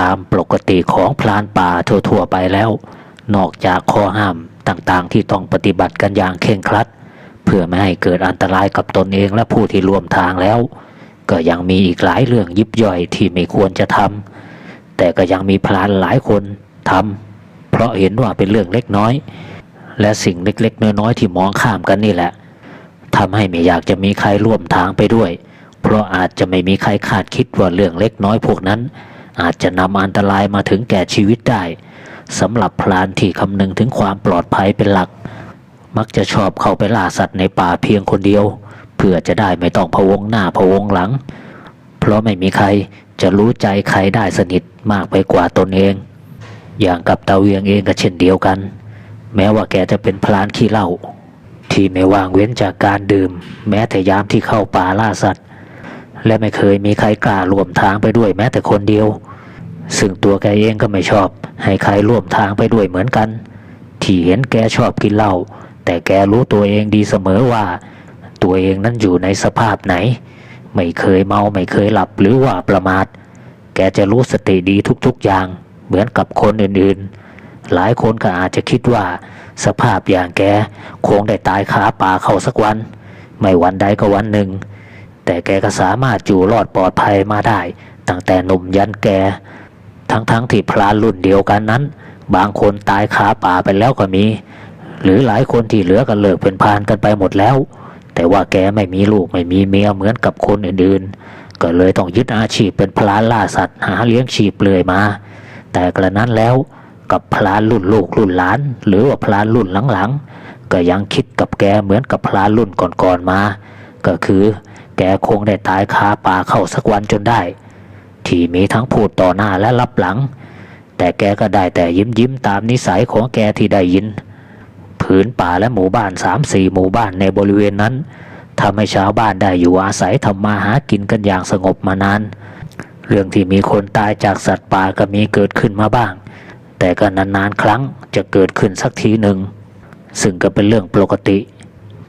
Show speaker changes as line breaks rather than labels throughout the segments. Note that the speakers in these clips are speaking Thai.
ตามปกติของพรานป่าทั่วๆไปแล้ว นอกจากข้อห้ามต่างๆ ที่ต้องปฏิบัติกันอย่างเคร่งครัด เพื่อไม่ให้เกิดอันตรายกับตนเองและผู้ที่ร่วมทางแล้ว ก็ยังมีอีกหลายเรื่องยิบย่อยที่ไม่ควรจะทำแต่ก็ยังมีพรานหลายคนทำเพราะเห็นว่าเป็นเรื่องเล็กน้อย และสิ่งเล็กๆ น้อยๆที่มองข้ามกันนี่แหละทำให้ไม่อยากจะมีใครร่วมทางไปด้วย เพราะอาจจะไม่มีใครคาดคิดว่าเรื่องเล็กน้อยพวกนั้น อาจจะนำอันตรายมาถึงแก่ชีวิตได้สำหรับพรานที่คำนึงถึงความปลอดภัยเป็นหลัก มักจะชอบเข้าไปล่าสัตว์ในป่าเพียงคนเดียว เพื่อจะได้ไม่ต้องพะวงหน้าพะวงหลัง เพราะไม่มีใครจะรู้ใจใครได้สนิทมากไปกว่าตนเอง อย่างกับตาเวียงเองก็เช่นเดียวกัน แม้ว่าแกจะเป็นพลานขี้เหล้าที่ไม่วางเว้นจากการดื่ม แม้แต่ยามที่เข้าป่าล่าสัตว์ และไม่เคยมีใครกล้าร่วมทางไปด้วยแม้แต่คนเดียว ซึ่งตัวแกเองก็ไม่ชอบ ให้ใครร่วมทางไปด้วยเหมือนกัน ที่เห็นแกชอบกินเหล้าแต่แกรู้ตัวเองดีเสมอว่า ตัวเองนั้นอยู่ในสภาพไหน ไม่เคยเมาไม่เคยหลับหรือว่าประมาท แกจะรู้สติดีทุกๆอย่าง เหมือนกับคนอื่นๆ หลายคนก็อาจจะคิดว่า สภาพอย่างแกคงได้ตายคาป่าเขาสักวัน ไม่วันใดก็วันหนึ่ง แต่แกก็สามารถอยู่รอดปลอดภัยมาได้ ตั้งแต่หนุ่มยันแก ทั้งๆทที่พลานรุ่นเดียวกันนั้น บางคนตายคาป่าไปแล้วก็มี หรือหลายคนที่เหลือก็เลิกเป็นพานกันไปหมดแล้ว แต่ว่าแกไม่มีลูกไม่มีเมียเหมือนกับคนอื่นๆ ก็เลยต้องยึดอาชีพเป็นพลานล่าสัตว์หาเลี้ยงชีพเปลือยมา แต่กระนั้นแล้วกับพลานรุ่นลูกรุ่นหลาน หรือว่าพลานรุ่นหลังๆก็ยังคิดกับแกเหมือนกับพลานรุ่นก่อนๆมา ก็คือ แกคงได้ตายคาป่าเข้าสักวันจนได้ ที่มีทั้งพูดต่อหน้าและรับหลัง แต่แกก็ได้แต่ยิ้มยิ้มตามนิสัยของแกที่ได้ยิน ผืนป่าและหมู่บ้านสามสี่หมู่บ้านในบริเวณนั้นทำให้ชาวบ้านได้อยู่อาศัยทำมาหากินกันอย่างสงบมานาน เรื่องที่มีคนตายจากสัตว์ป่าก็มีเกิดขึ้นมาบ้าง แต่ก็นานๆครั้งจะเกิดขึ้นสักทีหนึ่ง ซึ่งก็เป็นเรื่องปกติ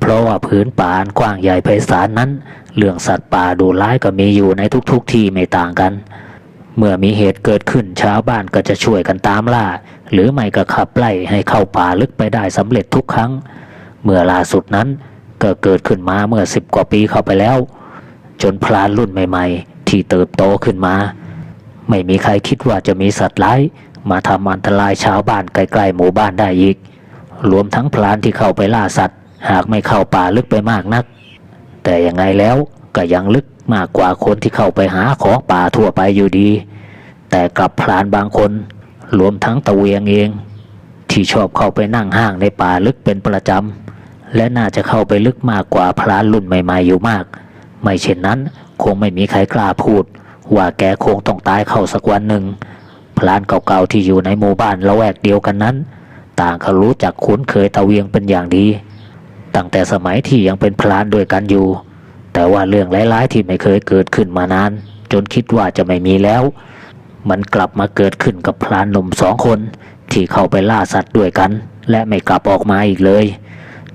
เพราะว่าผืนป่าอันกว้างใหญ่ไพศาลนั้น เรื่องสัตว์ป่าดูร้ายก็มีอยู่ในทุกๆที่ไม่ต่างกัน เมื่อมีเหตุเกิดขึ้นชาวบ้านก็จะช่วยกันตามล่า หรือไม่ก็ขับไล่ให้เข้าป่าลึกไปได้สำเร็จทุกครั้ง เมื่อล่าสุดนั้นก็เกิดขึ้นมาเมื่อสิบกว่าปีเข้าไปแล้ว จนพลานรุ่นใหม่ ๆ ที่เติบโตขึ้นมา ไม่มีใครคิดว่าจะมีสัตว์ร้ายมาทำอันตรายชาวบ้านใกล้ๆหมู่บ้านได้อีก รวมทั้งพลานที่เข้าไปล่าสัตว์ หากไม่เข้าป่าลึกไปมากนัก แต่ยังไงแล้วก็ยังลึกมากกว่าคนที่เข้าไปหาของป่าทั่วไปอยู่ดี แต่กลับพลานบางคนรวมทั้งตะเวียงเอง ที่ชอบเข้าไปนั่งห้างในป่าลึกเป็นประจำ และน่าจะเข้าไปลึกมากกว่าพลานรุ่นใหม่ๆอยู่มาก ไม่เช่นนั้นคงไม่มีใครกล้าพูด ว่าแกคงต้องตายเข้าสักวันหนึ่งพลานเก่าๆที่อยู่ในหมู่บ้านละแวกเดียวกันนั้น ต่างก็รู้จักคุ้นเคยตะเวียงเป็นอย่างดี ตั้งแต่สมัยที่ยังเป็นพลานด้วยกันอยู่ แต่ว่าเรื่องร้ายๆที่ไม่เคยเกิดขึ้นมานาน จนคิดว่าจะไม่มีแล้ว มันกลับมาเกิดขึ้นกับพลานหนุ่มสองคน ที่เข้าไปล่าสัตว์ด้วยกัน และไม่กลับออกมาอีกเลย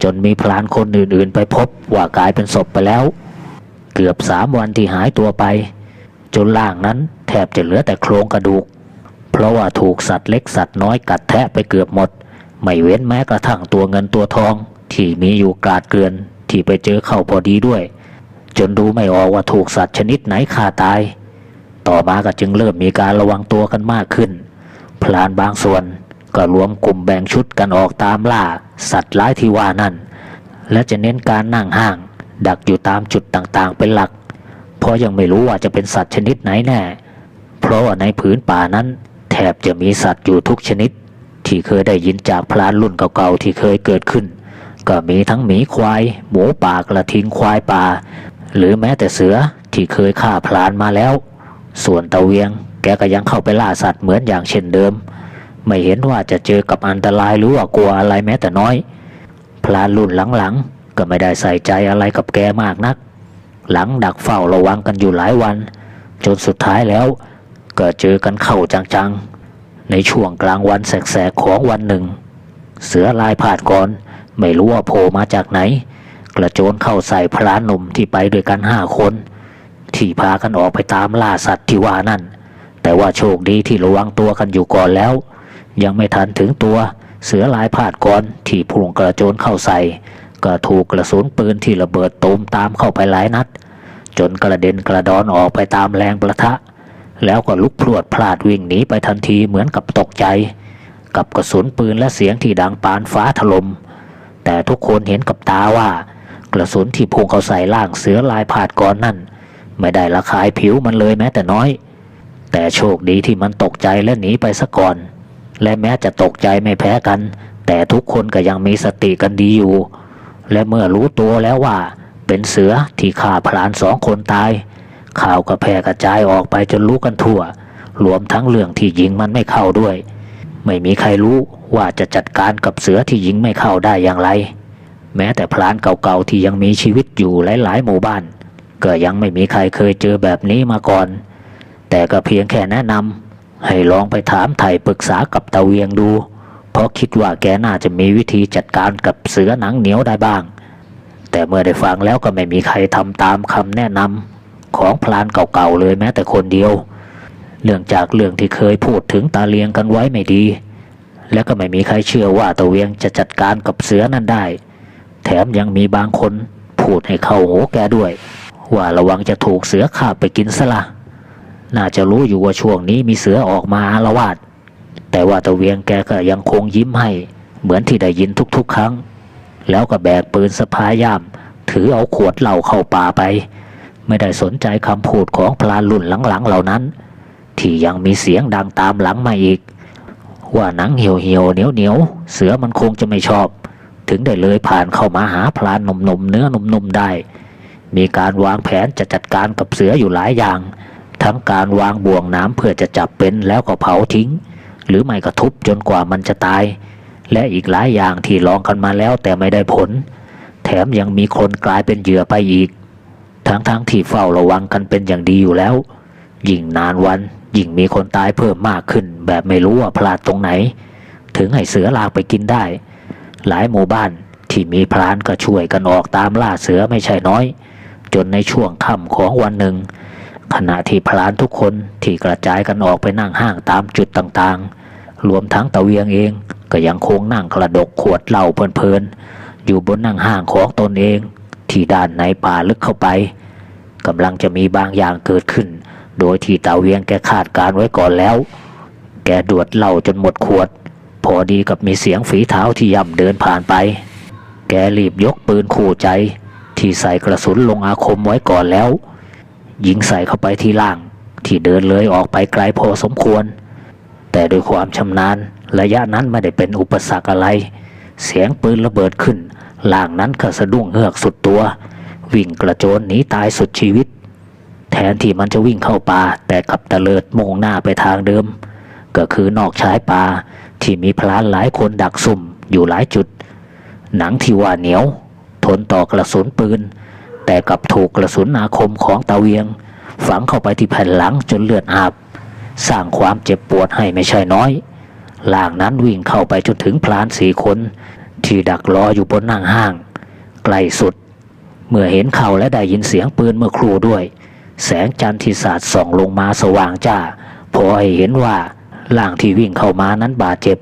จนมีพลานคนอื่นๆ ไปพบว่ากลายเป็นศพไปแล้ว เกือบสามวันที่หายตัวไป จนล่างนั้นแทบจะเหลือแต่โครงกระดูก เพราะว่าถูกสัตว์เล็กสัตว์น้อยกัดแทะไปเกือบหมด ไม่เว้นแม้กระทั่งตัวเงินตัวทอง ที่มีอยู่กราดเกลือนที่ไปเจอเข้าพอดีด้วย จนดูไม่ออกว่าถูกสัตว์ชนิดไหนฆ่าตาย ต่อมาก็จึงเริ่มมีการระวังตัวกันมากขึ้น พลานบางส่วนก็รวมกลุ่มแบ่งชุดกันออกตามล่า สัตว์ร้ายที่ว่านั่น และจะเน้นการนั่งห้าง ดักอยู่ตามจุดต่างๆเป็นหลัก เพราะยังไม่รู้ว่าจะเป็นสัตว์ชนิดไหนแน่ เพราะว่าในผืนป่านั้น แทบจะมีสัตว์อยู่ทุกชนิด ที่เคยได้ยินจากพลานรุ่นเก่าๆที่เคยเกิดขึ้น ก็มีทั้งหมีควาย หมูป่ากระทิงควายป่า หรือแม้แต่เสือที่เคยฆ่าพลานมาแล้ว ส่วนตะเวียง แกก็ยังเข้าไปล่าสัตว์เหมือนอย่างเช่นเดิม ไม่เห็นว่าจะเจอกับอันตรายหรือว่ากลัวอะไรแม้แต่น้อย พลานรุ่นหลังๆ ก็ไม่ได้ใส่ใจอะไรกับแกมากนัก หลังดักเฝ้าระวังกันอยู่หลายวัน จนสุดท้ายแล้ว ก็เจอกันเข้าจังๆ ในช่วงกลางวันแสกๆของวันหนึ่ง เสือลายผาดก่อน ไม่รู้ว่าโผล่มาจากไหน กระโจนเข้าใส่พลานหนุ่มที่ไปด้วยกันห้าคน ที่พากันออกไปตามล่าสัตว์ที่ว่านั่น แต่ว่าโชคดีที่ระวังตัวกันอยู่ก่อนแล้ว ยังไม่ทันถึงตัวเสือลายผาดก่อนที่พุ่งกระโจนเข้าใส่ ก็ถูกกระสุนปืนที่ระเบิดตูมตามเข้าไปหลายนัด จนกระเด็นกระดอนออกไปตามแรงประทะ แล้วก็ลุกพรวดพลาดวิ่งหนีไปทันทีเหมือนกับตกใจ กับกระสุนปืนและเสียงที่ดังปานฟ้าถลม่ม แต่ทุกคนเห็นกับตาว่า กระสุนที่พุ่งเข้าใส่ล่างเสือลายผาดก่อนนั่น ไม่ได้ระคายผิวมันเลยแม้แต่น้อย แต่โชคดีที่มันตกใจและหนีไปซะก่อน และแม้จะตกใจไม่แพ้กัน แต่ทุกคนก็ยังมีสติกันดีอยู่ และเมื่อรู้ตัวแล้วว่า เป็นเสือที่ฆ่าพลานสองคนตาย ข่าวก็แพร่กระจายออกไปจนรู้กันทั่วรวมทั้งเรื่องที่ยิงมันไม่เข้าด้วย ไม่มีใครรู้ว่าจะจัดการกับเสือที่ยิงไม่เข้าได้อย่างไร แม้แต่พลานเก่าๆที่ยังมีชีวิตอยู่หลายๆหมู่บ้าน ก็ยังไม่มีใครเคยเจอแบบนี้มาก่อน แต่ก็เพียงแค่แนะนำให้ลองไปถามไถ่ปรึกษากับตาเวียงดู เพราะคิดว่าแกน่าจะมีวิธีจัดการกับเสือหนังเหนียวได้บ้าง แต่เมื่อได้ฟังแล้วก็ไม่มีใครทำตามคำแนะนำของพลานเก่าๆเลยแม้แต่คนเดียว เรื่องจากเรื่องที่เคยพูดถึงตาเลียงกันไว้ไม่ดี และก็ไม่มีใครเชื่อว่าตาเวียงจะจัดการกับเสือนั้นได้ แถมยังมีบางคนพูดให้เข้าหูแกด้วย ว่าระวังจะถูกเสือขาบไปกินซะละน่าจะรู้อยู่ว่าช่วงนี้มีเสือออกมาอาละวาด แต่ว่าตะเวียงแกก็ยังคงยิ้มให้ เหมือนที่ได้ยินทุกๆ ครั้ง แล้วก็แบกปืนสะพายย่าม ถือเอาขวดเหล้าเข้าป่าไป ไม่ได้สนใจคำพูดของพลานรุ่นหลังๆเหล่านั้น ที่ยังมีเสียงดังตามหลังมาอีก ว่าหนังเหี่ยวเหี่ยวเหนียวเหนียวเสือมันคงจะไม่ชอบ ถึงได้เลยผ่านเข้ามาหาพลานนุ่มเนื้อนุ่มได้ มีการวางแผนจะจัดการกับเสืออยู่หลายอย่าง ทั้งการวางบ่วงน้ำเพื่อจะจับเป็นแล้วก็เผาทิ้ง หรือไม่ก็ทุบจนกว่ามันจะตาย และอีกหลายอย่างที่ลองกันมาแล้วแต่ไม่ได้ผล แถมยังมีคนกลายเป็นเหยื่อไปอีก ทั้งๆทที่เฝ้าระวังกันเป็นอย่างดีอยู่แล้วยิ่งนานวัน ยิ่งมีคนตายเพิ่มมากขึ้น แบบไม่รู้ว่าพลาดตรงไหน ถึงให้เสือลากไปกินได้ หลายหมู่บ้านที่มีพรานก็ช่วยกันออกตามล่าเสือไม่ใช่น้อย จนในช่วงค่ำของวันหนึ่ง ขณะที่พลานทุกคนที่กระจายกันออกไปนั่งห้างตามจุดต่างๆ รวมทั้งตะเวียงเองก็ยังคงนั่งกระดกขวดเหล้าเพลินๆอยู่บนนั่งห้างของตนเอง ที่ด้านในป่าลึกเข้าไปกำลังจะมีบางอย่างเกิดขึ้น โดยที่ตาเวียงแกคาดการไว้ก่อนแล้ว แกดวดเหล้าจนหมดขวด พอดีกับมีเสียงฝีเท้าที่ย่ำเดินผ่านไป แกรีบยกปืนขู่ใจ ที่ใส่กระสุนลงอาคมไว้ก่อนแล้ว ยิงใส่เข้าไปที่ล่าง ที่เดินเลยออกไปไกลพอสมควร แต่โดยความชำนาญระยะนั้นไม่ได้เป็นอุปสรรคอะไร เสียงปืนระเบิดขึ้นล่างนั้นก็สะดุ้งเฮือกสุดตัว วิ่งกระโจนหนีตายสุดชีวิต แทนที่มันจะวิ่งเข้าป่าแต่กลับตะเลิดมุ่งหน้าไปทางเดิม ก็คือนอกชายป่าที่มีพลานหลายคนดักซุ่มอยู่หลายจุด หนังที่ว่าเหนียว ทนต่อกระสุนปืน แต่กลับถูกกระสุนอาคมของตาเวียง ฝังเข้าไปที่แผ่นหลังจนเลือดอาบ สร้างความเจ็บปวดให้ไม่ใช่น้อยล่างนั้นวิ่งเข้าไปจนถึงพลานสี่คน ที่ดักรออยู่บนนั่งห้าง ใกล้สุด เมื่อเห็นเขาและได้ยินเสียงปืนเมื่อครู่ด้วย แสงจันทร์ที่สาดส่องลงมาสว่างจ้าพอให้เห็นว่าล่างที่วิ่งเข้ามานั้นบาดเจ็บ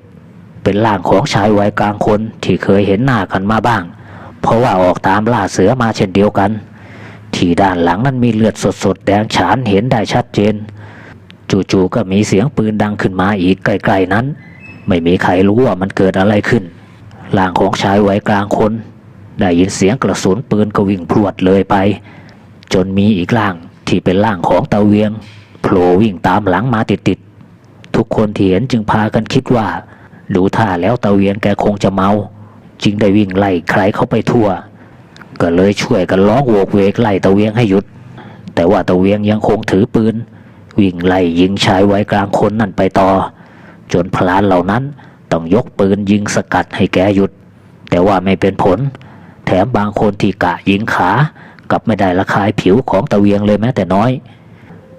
เป็นร่างของชายวัยกลางคนที่เคยเห็นหน้ากันมาบ้าง เพราะว่าออกตามล่าเสือมาเช่นเดียวกัน ที่ด้านหลังนั้นมีเลือดสดๆแดงฉานเห็นได้ชัดเจน จู่ๆก็มีเสียงปืนดังขึ้นมาอีกไกลๆนั้น ไม่มีใครรู้ว่ามันเกิดอะไรขึ้นร่างของชายวัยกลางคน ได้ยินเสียงกระสุนปืนก็วิ่งพรวดเลยไป จนมีอีกร่าง ที่เป็นร่างของตาเวียงโผล่วิ่งตามหลังมาติดๆทุกคนที่เห็นจึงพากันคิดว่า ดูท่าแล้วตาเวียงแกคงจะเมา จึงได้วิ่งไล่ใครเข้าไปทั่ว ก็เลยช่วยกันร้องโวกเวกไล่ตะเวียงให้หยุด แต่ว่าตะเวียงยังคงถือปืน วิ่งไล่ยิงชายไว้กลางคนนั่นไปต่อ จนพลานเหล่านั้นต้องยกปืนยิงสกัดให้แกหยุด แต่ว่าไม่เป็นผล แถมบางคนที่กะยิงขา กับไม่ได้ละคายผิวของตะเวียงเลยแม้แต่น้อย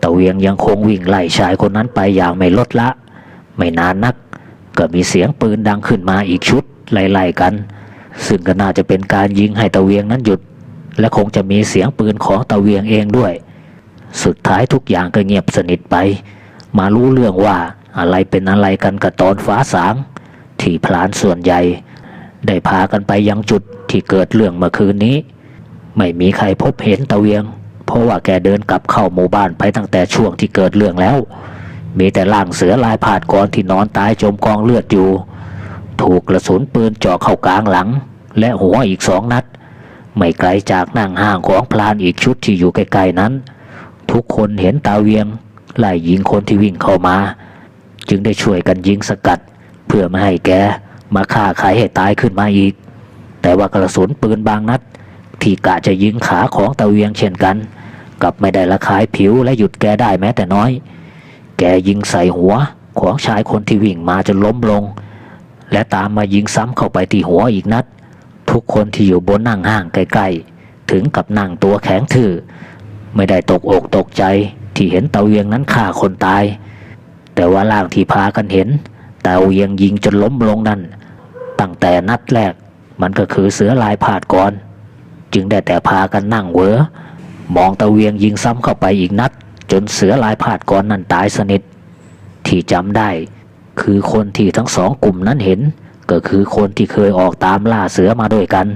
ตะเวียงยังคงวิ่งไล่ชายคนนั้นไปอย่างไม่ลดละ ไม่นานนัก ก็มีเสียงปืนดังขึ้นมาอีกชุดไล่ๆกัน ซึ่งก็น่าจะเป็นการยิงให้ตะเวียงนั้นหยุด และคงจะมีเสียงปืนของตะเวียงเองด้วย สุดท้ายทุกอย่างก็เงียบสนิทไป มารู้เรื่องว่าอะไรเป็นอะไรกันกับตอนฟ้าสาง ที่พลานส่วนใหญ่ ได้พากันไปยังจุดที่เกิดเรื่องเมื่อคืนนี้ ไม่มีใครพบเห็นตะเวียง เพราะว่าแกเดินกลับเข้าหมู่บ้านไปตั้งแต่ช่วงที่เกิดเรื่องแล้ว มีแต่ร่างเสือลายผาดกรที่นอนตายจมกองเลือดอยู่ ถูกกระสุนปืนเจาะเข้ากลางหลัง และหัวอีกสองนัด ไม่ไกลจากนั่งห้างของพลานอีกชุดที่อยู่ใกล้ๆนั้น ทุกคนเห็นตาเวียงไล่ยิงคนที่วิ่งเข้ามา จึงได้ช่วยกันยิงสกัด เพื่อไม่ให้แกมาฆ่าใครให้ตายขึ้นมาอีก แต่ว่ากระสุนปืนบางนัด ที่กะจะยิงขาของตาเวียงเช่นกัน กับไม่ได้ละคายผิวและหยุดแกได้แม้แต่น้อย แกยิงใส่หัวของชายคนที่วิ่งมาจนล้มลง และตามมายิงซ้ำเข้าไปที่หัวอีกนัด ทุกคนที่อยู่บนนั่งห้างใกล้ๆ ถึงกับนั่งตัวแข็งทื่อ ไม่ได้ตกอกตกใจที่เห็นเตาเวียงนั้นฆ่าคนตาย แต่ว่าล่างที่พากันเห็นเตาเวียงยิงจนล้มลงนั่นตั้งแต่นัดแรกมันก็คือเสือลายผาดก่อน จึงได้แต่พากันนั่งเวอมองตะเวียงยิงซ้ำเข้าไปอีกนัด จนเสือลายผาดก่อนนั้นตายสนิท ที่จำได้ คือคนที่ทั้งสองกลุ่มนั้นเห็น ก็คือคนที่เคยออกตามล่าเสือมาด้วยกัน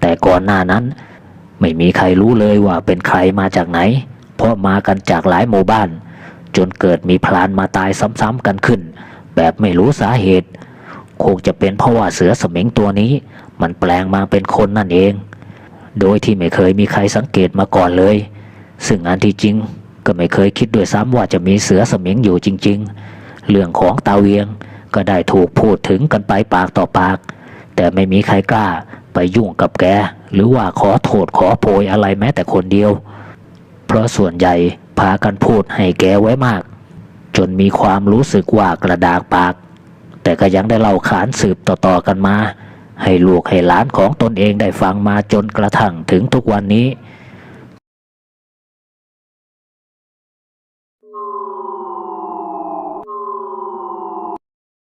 แต่ก่อนหน้านั้น ไม่มีใครรู้เลยว่าเป็นใครมาจากไหน เพราะมากันจากหลายหมู่บ้าน จนเกิดมีพลานมาตายซ้ำๆกันขึ้น แบบไม่รู้สาเหตุ คงจะเป็นเพราะว่าเสือสมิงตัวนี้ มันแปลงมาเป็นคนนั่นเอง โดยที่ไม่เคยมีใครสังเกตมาก่อนเลย ซึ่งอันที่จริงก็ไม่เคยคิดด้วยซ้ำว่าจะมีเสือสมิงอยู่จริง ๆ เรื่องของตาเวียงก็ได้ถูกพูดถึงกันไปปากต่อปาก แต่ไม่มีใครกล้าไปยุ่งกับแก หรือว่าขอโทษขอโพยอะไรแม้แต่คนเดียว เพราะส่วนใหญ่พากันพูดให้แกไว้มาก จนมีความรู้สึกว่ากระดากปาก แต่ก็ยังได้เล่าขานสืบต่อๆกันมา ให้ลูกให้หลานของตนเองได้ฟังมาจนกระทั่งถึงทุกวันนี้